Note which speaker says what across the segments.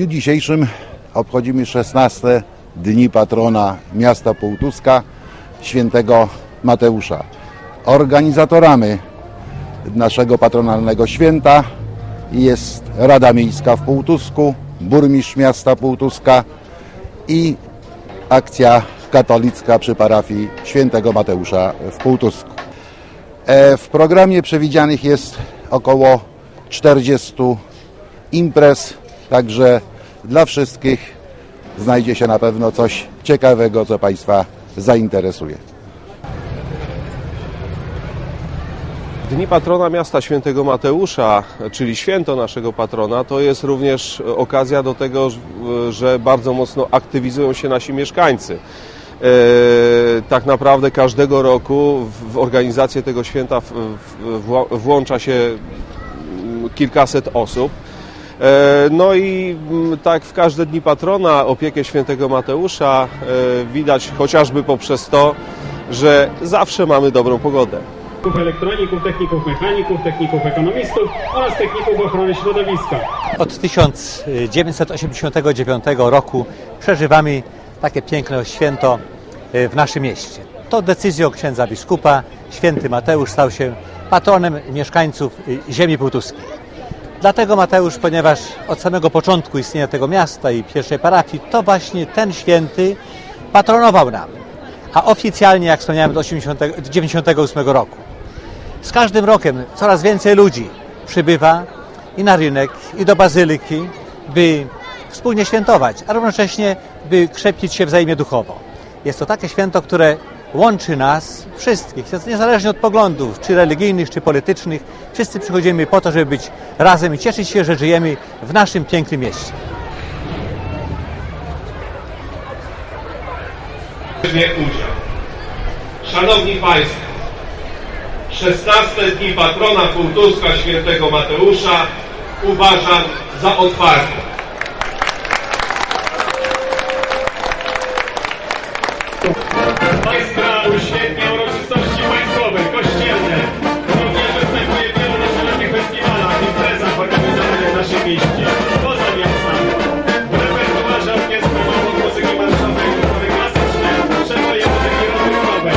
Speaker 1: dniu dzisiejszym obchodzimy 16 dni patrona miasta Półtuska, świętego Mateusza. Organizatorami naszego patronalnego święta jest Rada Miejska w Półtusku, burmistrz miasta Półtuska i akcja katolicka przy parafii świętego Mateusza w Półtusku. E, W programie przewidzianych jest około 40 imprez, także dla wszystkich znajdzie się na pewno coś ciekawego, co Państwa zainteresuje.
Speaker 2: Dni patrona miasta świętego Mateusza, czyli święto naszego patrona, to jest również okazja do tego, że bardzo mocno aktywizują się nasi mieszkańcy. E, Tak naprawdę każdego roku w organizację tego święta włącza się kilkaset osób. E, No i mm, tak w każde dni patrona opiekę świętego Mateusza e, widać chociażby poprzez to, że zawsze mamy dobrą pogodę.
Speaker 3: elektroników, techników mechaników, techników ekonomistów oraz techników ochrony środowiska.
Speaker 4: Od 1989 roku przeżywamy takie piękne święto e, w naszym mieście. To decyzją księdza biskupa święty Mateusz stał się patronem mieszkańców ziemi półtuskiej. Dlatego Mateusz, ponieważ od samego początku istnienia tego miasta i pierwszej parafii, to właśnie ten święty patronował nam. A oficjalnie, jak wspomniałem, od 1998 roku. Z każdym rokiem coraz więcej ludzi przybywa i na rynek, i do bazylyki, by wspólnie świętować, a równocześnie by krzepić się wzajemnie duchowo. Jest to takie święto, które łączy nas wszystkich, niezależnie od poglądów, czy religijnych, czy politycznych, wszyscy przychodzimy po to, żeby być razem i cieszyć się, że żyjemy w naszym pięknym mieście.
Speaker 5: udział. Szanowni Państwo, 16 dni patrona Półtuska świętego Mateusza uważam za otwarte.
Speaker 3: Państwa uświetnia uroczystości państwowe, kościelne. Również występuje w wielu różnorodnych festiwalach, imprezach organizowanych w naszym mieście. Poza miastem. W repertuarze orkiestry mogą muzyki marszowej, utwory klasyczne, przewoje muzyki rozrywkowej.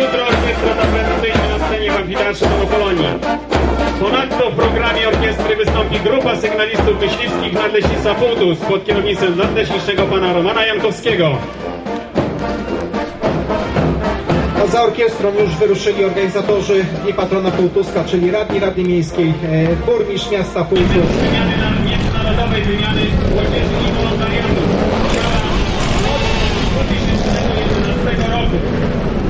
Speaker 3: Jutro orkiestra zaprezentuje na scenie w amfiteatrze Domu Polonii. Ponadto w programie orkiestry wystąpi grupa sygnalistów myśliwskich Nadleśnictwa Półtus pod kierownictwem nadleśniczego pana Romana Jankowskiego.
Speaker 6: A za orkiestrą już wyruszyli organizatorzy Dni Patrona Półtuska, czyli radni Rady Miejskiej, e, burmistrz miasta Półtusk.
Speaker 3: wymiany na międzynarodowej wymiany młodzieży i wolontariatu. Od 2011 roku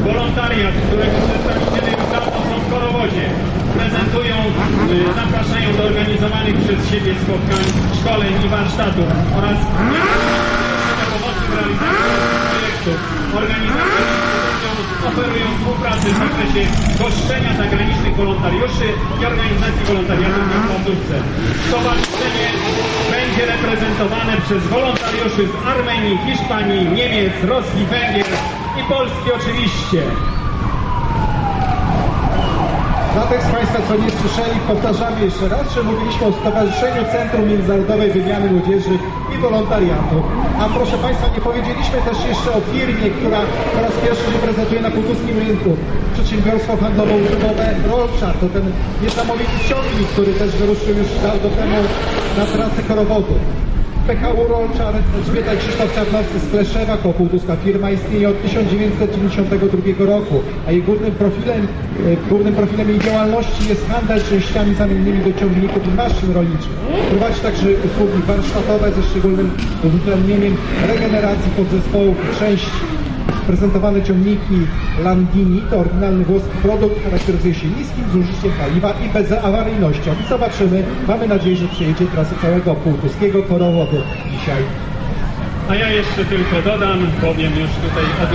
Speaker 3: wolontariat, którego przedstawiciele już dawno są w Korowodzie, prezentują, zapraszają do organizowanych przez siebie spotkań, szkoleń i warsztatów oraz pomocy w realizacji projektów. Organizatorzy oferują współpracę w zakresie goszczenia zagranicznych wolontariuszy i organizacji wolontariatu w placówce. Stowarzyszenie będzie reprezentowane przez wolontariuszy z Armenii, Hiszpanii, Niemiec, Rosji, Węgier i Polski oczywiście.
Speaker 6: Dla tych z Państwa, co nie słyszeli, powtarzamy jeszcze raz, że mówiliśmy o Stowarzyszeniu Centrum Międzynarodowej Wymiany Młodzieży i Wolontariatu. A proszę Państwa, nie powiedzieliśmy też jeszcze o firmie, która po raz pierwszy się prezentuje na półtuskim rynku. Przedsiębiorstwo handlowo-usługowe Rolczar. To ten niesamowity ciągnik, który też wyruszył już dawno temu na trasę Korowodu. PKU Rolczar, Elżbieta Krzysztof Czarnowski z Kleszewa, koło. Firma istnieje od 1992 roku, a jej głównym profilem, e, głównym profilem jej działalności jest handel częściami zamiennymi do ciągników i maszyn rolniczych. Prowadzi także usługi warsztatowe ze szczególnym uwzględnieniem regeneracji podzespołów części. Prezentowane ciągniki Landini to oryginalny włoski produkt, charakteryzuje się niskim zużyciem paliwa i bezawaryjnością. I zobaczymy, mamy nadzieję, że przejedzie trasę całego półtuskiego korowodu dzisiaj.
Speaker 3: A ja jeszcze tylko dodam, powiem już tutaj od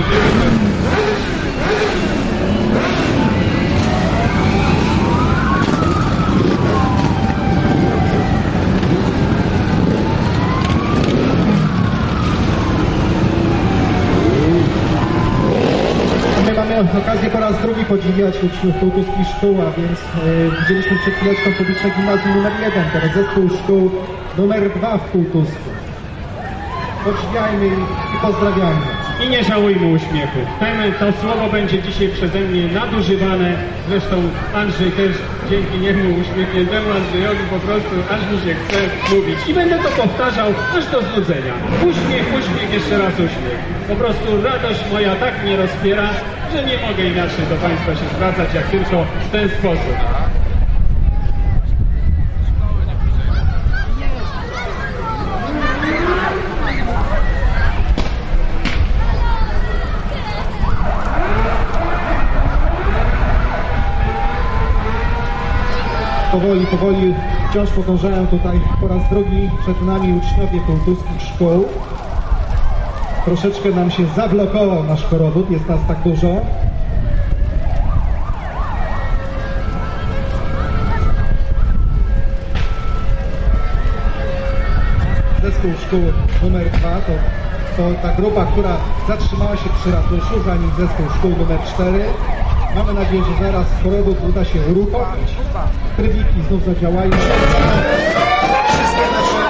Speaker 6: mamy okazję po raz drugi podziwiać uczniów półtuskich szkół, a więc e, widzieliśmy przed chwileczką publiczne gimnazjum numer 1, teraz zespół szkół numer 2 w Półtusku. podziwiajmy ich i pozdrawiajmy.
Speaker 3: I nie żałujmy uśmiechu. Ten, to słowo będzie dzisiaj przeze mnie nadużywane. Zresztą Andrzej też dzięki niemu uśmiechniętemu Andrzejowi po prostu aż mi się chce mówić. I będę to powtarzał aż do znudzenia. Uśmiech, uśmiech, jeszcze raz uśmiech. Po prostu radość moja tak mnie rozpiera, że nie mogę inaczej do Państwa się zwracać, jak tylko w ten sposób.
Speaker 6: Powoli, powoli wciąż podążają tutaj po raz drugi przed nami uczniowie półtuskich szkół. Troszeczkę nam się zablokował nasz korowód, jest nas tak dużo. Zespół szkół numer 2 to, to ta grupa, która zatrzymała się przy ratuszu, zanim zespół szkół numer 4. Mamy nadzieję, że zaraz korowód uda się uruchomić. Trybiki znów zadziałają. Wszystkie nasze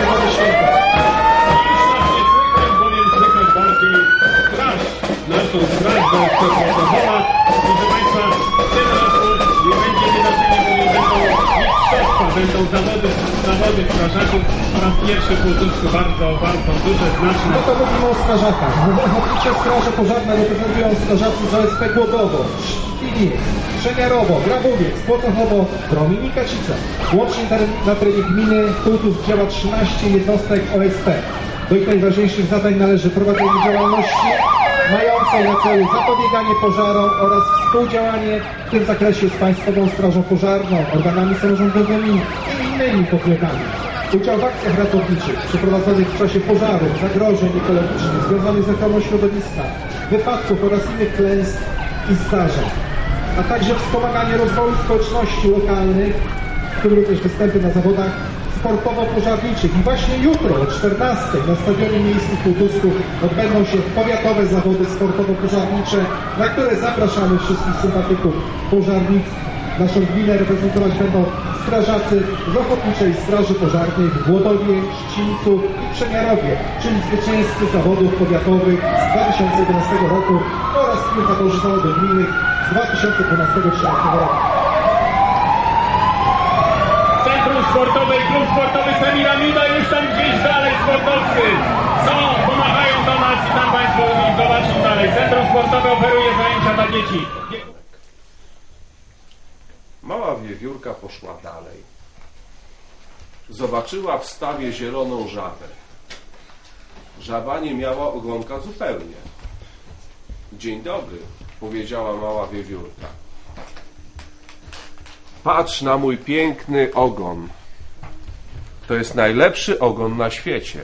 Speaker 6: zawody święta.
Speaker 3: Już nas nie słychać, bowiem słychać bardziej straż, naszą straż do Czechosłowakowa. Proszę Państwa, w tym roku nie będzie wydarzenia, bowiem będą mistrzostwa, będą zawody, zawody strażaków po raz pierwszy w Półtusku bardzo, bardzo duże,
Speaker 6: No
Speaker 3: znaczne.
Speaker 6: to mówimy o strażakach. Ochotnicze straże pożarne reprezentują strażacy z Głodowo, Sztiliec, Przemiarowo, Grabowiec, Płocochowo, Promień i Kacice. Łącznie na terenie gminy Półtus działa 13 jednostek OSP. Do ich najważniejszych zadań należy prowadzenie działalności mającej na celu zapobieganie pożarom oraz współdziałanie w tym zakresie z Państwową Strażą Pożarną, organami samorządowymi i innymi podmiotami. Udział w akcjach ratowniczych przeprowadzonych w czasie pożarów, zagrożeń ekologicznych związanych z ochroną środowiska, wypadków oraz innych klęsk i zdarzeń, a także wspomaganie rozwoju społeczności lokalnych, w tym również występy na zawodach sportowo-pożarniczych. I właśnie jutro o 14 na Stadionie Miejskim w Półtusku odbędą się powiatowe zawody sportowo-pożarnicze, na które zapraszamy wszystkich sympatyków pożarnictw. Naszą gminę reprezentować będą strażacy z Ochotniczej Straży Pożarnej w Głodowie, Ścińcu i Przemiarowie, czyli zwycięzcy zawodów powiatowych z 2011 roku oraz triumfatorzy zawodów gminnych z 2012-2013 roku.
Speaker 3: Centrum Sportowe i Klub Sportowy Semiramida już tam gdzieś dalej sportowcy są, pomachają do nas i tam Państwo zobaczą dalej. Centrum Sportowe oferuje zajęcia dla dzieci.
Speaker 2: Mała wiewiórka poszła dalej. Zobaczyła w stawie zieloną żabę. Żaba nie miała ogonka zupełnie. Dzień dobry, powiedziała mała wiewiórka. Patrz na mój piękny ogon. To jest najlepszy ogon na świecie.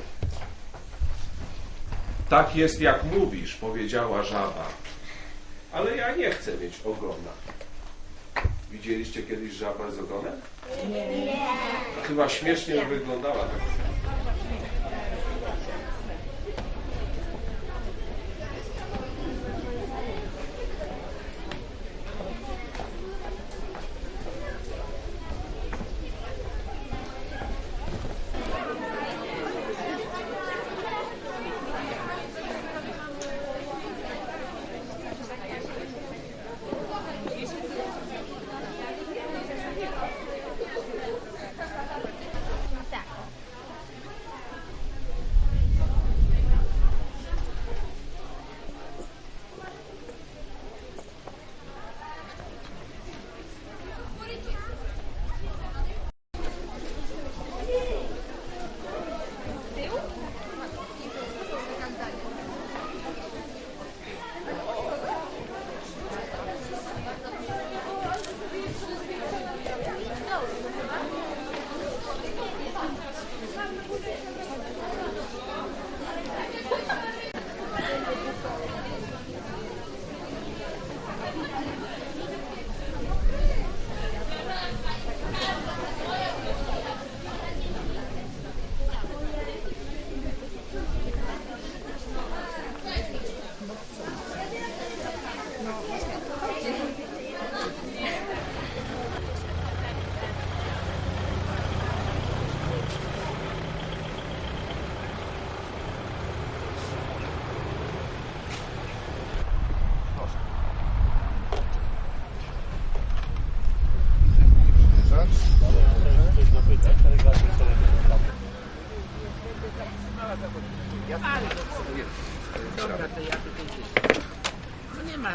Speaker 2: Tak jest jak mówisz, powiedziała żaba. Ale ja nie chcę mieć ogona. Widzieliście kiedyś żabę z ogonem? Nie. Chyba śmiesznie wyglądała. Tak.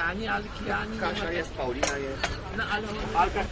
Speaker 7: Ani Alki, ani... Kasia jest, Paulina jest. No ale...